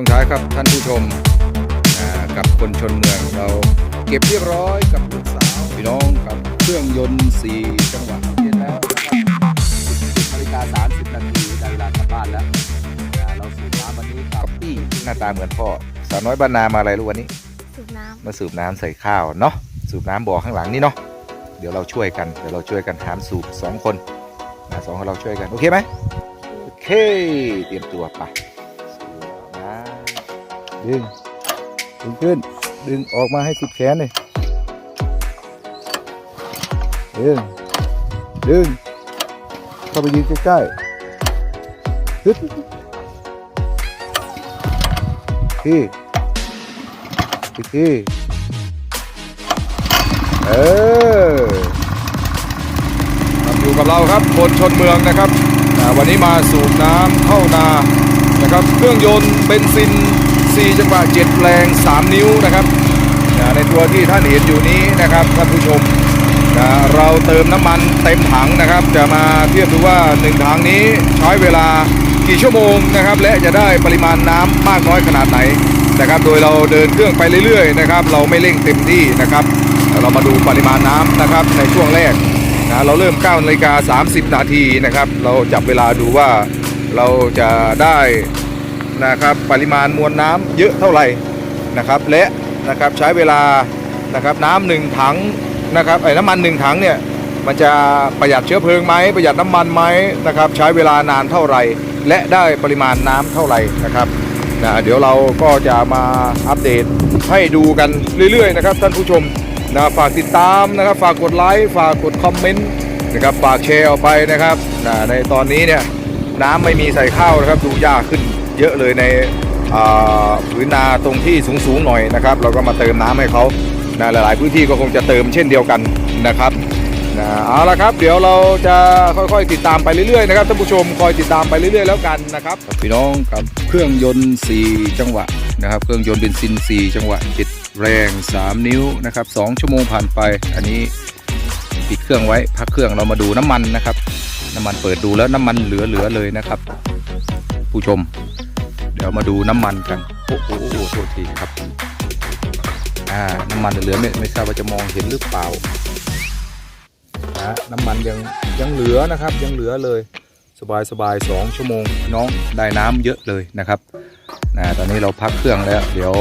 ช่วงท้ายครับท่านผู้ชมอ่ากับคนชนเมืองเราเก็บเรียบร้อยกับลูกสาวพี่น้องกับเครื่องยนต์สี่จังหวะเย็นแล้วนะครับ10นาฬิกา30นาทีได้เวลากลับบ้านแล้วอ่าเราสูบน้ำวันนี้กับปี้หน้าตาเหมือนพ่อสาวน้อยบ้านนามาอะไรรู้วันนี้สูบน้มาสูบน้ำใส่ข้าวเนาะสูบน้ำบ่อข้างหลังนี่เนาะเดี๋ยวเราช่วยกันเดี๋ยวเราช่วยกันหามสูบสองคนนะสองคนเราช่วยกันโอเคไหมำโอเค เตรียมตัวไปนะ ดึง ดึงขึ้น ดึงออกมาให้สุดแขนเลยดึง ดึง เข้าไปยืนใกล้ๆฮึดที่อีกทีเอออยู่กับเราครับคนชนเมืองนะครับวันนี้มาสูบน้ำเข้านานะครับ เครื่องยนต์เบนซิน 4 จังหวะ7แรง3 นิ้วนะครับ ในตัวที่ท่านเห็นอยู่นี้นะครับท่านผู้ชม เราเติมน้ำมันเต็มถังนะครับ จะมาเทียบดูว่า 1 ถังนี้ใช้เวลากี่ชั่วโมงนะครับ และจะได้ปริมาณน้ำมากน้อยขนาดไหนนะครับ โดยเราเดินเครื่องไปเรื่อยๆนะครับ เราไม่เร่งเต็มที่นะครับ เรามาดูปริมาณน้ำนะครับในช่วงแรกนะเราเริ่ม9นาฬิกา30 นาทีนะครับ เราจับเวลาดูว่าเราจะได้ นะครับปริมาณมวลน้ำเยอะเท่าไหร่นะครับและนะครับใช้เวลานะครับน้ำหนึ่งถังนะครับไอ้น้ำมันหนึ่งถังเนี่ยมันจะประหยัดเชื้อเพลิงไหมประหยัดน้ำมันไหมนะครับใช้เวลานานเท่าไหร่ และได้ปริมาณน้ำเท่าไหร่นะครับนะเดี๋ยวเราก็จะมาอัปเดตให้ดูกันเรื่อยๆนะครับท่านผู้ชมนะฝากติดตามนะครับฝากกดไลค์ฝากกดคอมเมนต์นะครับฝากแชร์ออกไปนะครับนะในตอนนี้เนี่ยน้ำไม่มีใส่ข้าวนะครับดูยากขึ้น เยอะเลยในอ่าผืนนาตรงที่สูงๆหน่อยนะครับ เราก็มาเติมน้ำให้เขานะหลายๆพื้นที่ก็คงจะเติมเช่นเดียวกันนะครับนะเอาละครับ เดี๋ยวเราจะค่อยๆติดตามไปเรื่อยๆนะครับท่านผู้ชมคอยติดตามไปเรื่อยๆแล้วกันนะครับพี่น้องกับเครื่องยนต์ 4 จังหวะนะครับ เครื่องยนต์เบนซิน 4 จังหวะ7แรง 3 นิ้วนะครับ2ชั่วโมงผ่านไป อันนี้ปิดเครื่องไว้พักเครื่องเรามาดูน้ำมันนะครับ น้ำมันเปิดดูแล้วน้ำมันเหลือๆเลยนะครับ ผู้ชม เดี๋ยวมาดูน้ำมันกัน โอ้โหโทษทีครับ อ่า น้ำมันเหลือไม่ไม่ทราบว่าจะมองเห็นหรือเปล่านะน้ำมันยังยังเหลือนะครับ ยังเหลือเลย สบายสบายสองชั่วโมง น้องได้น้ำเยอะเลยนะครับนะตอนนี้เราพักเครื่องแล้ว เดี๋ยว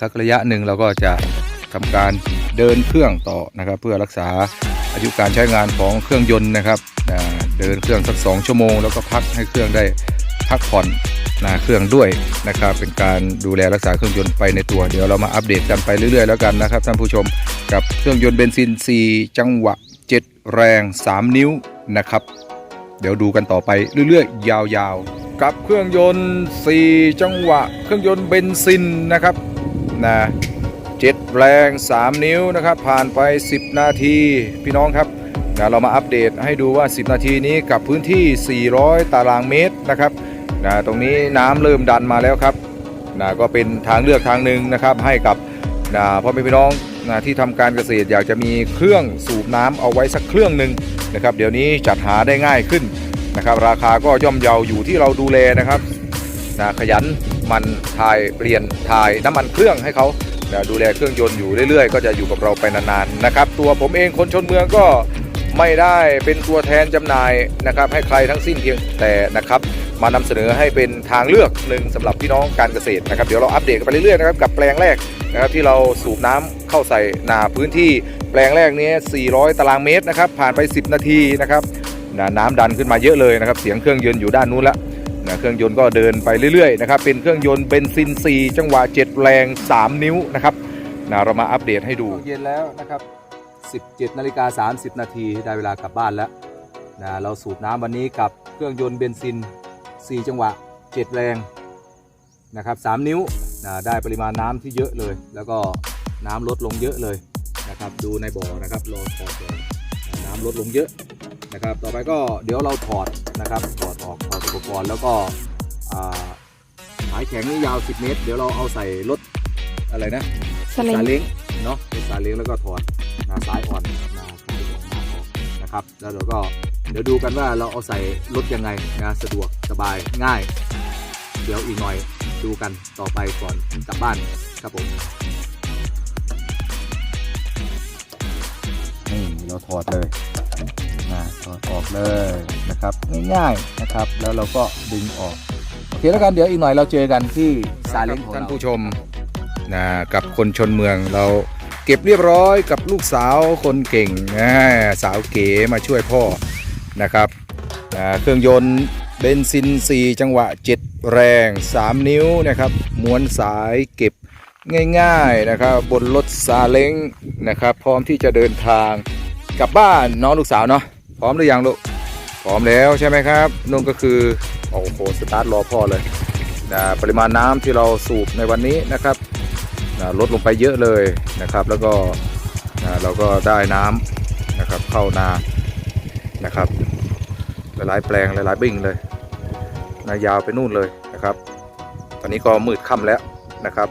สักระยะหนึ่งเราก็จะทำการเดินเครื่องต่อนะครับ เพื่อรักษาอายุการใช้งานของเครื่องยนต์นะครับเดินเครื่องสักสองชั่วโมง แล้วก็พักให้เครื่องได้พักผ่อน นะเครื่องด้วยนะครับ เป็นการดูแลรักษาเครื่องยนต์ไปในตัว เดี๋ยวเรามาอัปเดตกันไปเรื่อยๆ แล้วกันนะครับท่านผู้ชมกับเครื่องยนต์เบนซิน 4 จังหวะ 7 แรง 3 นิ้วนะครับ เดี๋ยวดูกันต่อไปเรื่อยๆ ยาวๆ กับเครื่องยนต์ 4 จังหวะ เครื่องยนต์เบนซินนะครับนะเจ็ดแรง 3 นิ้วนะครับ ผ่านไป 10 นาทีพี่น้องครับนะเรามาอัปเดตให้ดูว่า 10 นาทีนี้กับพื้นที่ 400 ตารางเมตรนะครับ นะตรงนี้น้ำเริ่มดันมาแล้วครับนะก็เป็นทางเลือกทางหนึ่งนะครับ ให้กับนะพ่อแม่พี่น้องนะที่ทำการเกษตรอยากจะมีเครื่องสูบน้ำเอาไว้สักเครื่องหนึ่งนะครับ เดี๋ยวนี้จัดหาได้ง่ายขึ้นนะครับ ราคาก็ย่อมเยาอยู่ที่เราดูแลนะครับนะขยันมันถ่ายเปลี่ยนถ่ายน้ำมันเครื่องให้เขานะดูแลเครื่องยนต์อยู่เรื่อยๆ ก็จะอยู่กับเราไปนานๆนะครับ ตัวผมเองคนชนเมืองก็ไม่ได้เป็นตัวแทนจำหน่ายนะครับ ให้ใครทั้งสิ้นเพียงแต่นะครับ มานำเสนอให้เป็นทางเลือกหนึ่งสำหรับพี่น้องการเกษตรนะครับเดี๋ยวเราอัปเดตกันไปเรื่อยๆนะครับกับแปลงแรกนะครับที่เราสูบน้ำเข้าใส่นาพื้นที่แปลงแรกนี้ 400 ตารางเมตรนะครับผ่านไป 10 นาทีนะครับนะน้ำดันขึ้นมาเยอะเลยนะครับเสียงเครื่องยนต์อยู่ด้านนู้นละนะเครื่องยนต์ก็เดินไปเรื่อยๆนะครับเป็นเครื่องยนต์เบนซิน 4 จังหวะ 7 แรง 3 นิ้วนะครับนะเรามาอัปเดตให้ดูเย็นแล้วนะครับ 17นาฬิกา30 นาทีได้เวลากลับบ้านแล้วนะเราสูบน้ำวันนี้กับเครื่องยนต์เบนซิน 4 จังหวะ 7 แรงนะครับ3นิ้วนะได้ปริมาณน้ำที่เยอะเลย แล้วก็น้ำลดลงเยอะเลยนะครับดูในบ่อนะครับรอถอดบ่อน้ำลดลงเยอะนะครับ ต่อไปก็เดี๋ยวเราถอดนะครับถอดออกถอดอุปกรณ์แล้วก็อ่าหายแข็งนี่ยาว 10 เมตร เดี๋ยวเราเอาใส่รถอะไรนะสลิงซาเล้งเนาะเป็นซาเล้งแล้วก็ถอดนาซ้ายอ่อน นะครับ แล้วเราก็เดี๋ยวดูกันว่าเราเอาใส่รถยังไงนะสะดวกสบายง่าย เดี๋ยวอีกหน่อยดูกันต่อไปก่อนกลับบ้านครับผมนี่เราถอดเลยนะถอดออกเลยนะครับง่ายๆนะครับ แล้วเราก็ดึงออกโอเคแล้วกันเดี๋ยวอีกหน่อยเราเจอกันที่ซาเล้งของเราท่านผู้ชมนะกับคนชนเมืองเรา เก็บเรียบร้อยกับลูกสาวคนเก่งนะสาวเก๋มาช่วยพ่อนะครับนะเครื่องยนต์เบนซิน 4 จังหวะ 7 แรง 3 นิ้วนะครับม้วนสายเก็บง่ายๆนะครับบนรถซาเล้งนะครับ พร้อมที่จะเดินทางกลับบ้านน้องลูกสาวเนาะพร้อมหรือยังลูกพร้อมแล้วใช่ไหมครับนุ่นก็คือโอ้โหสตาร์ทรอพ่อเลยนะปริมาณน้ำที่เราสูบในวันนี้นะครับ นะลดลงไปเยอะเลยนะครับ แล้วก็นะเราก็ได้น้ำนะครับเข้านานะครับ หลายๆแปลงหลายๆบิ่งเลยนายาวไปนู่นเลยนะครับ ตอนนี้ก็มืดค่ำแล้วนะครับ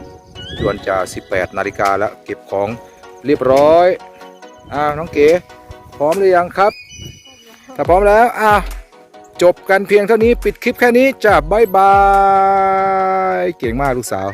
จวนจะ 18 นาฬิกาแล้วเก็บของเรียบร้อยอ้าวน้องเก๋พร้อมหรือยังครับ ถ้าพร้อมแล้วอ้าวจบกันเพียงเท่านี้ปิดคลิปแค่นี้จ้ะบ๊ายบาย เก่งมากลูกสาว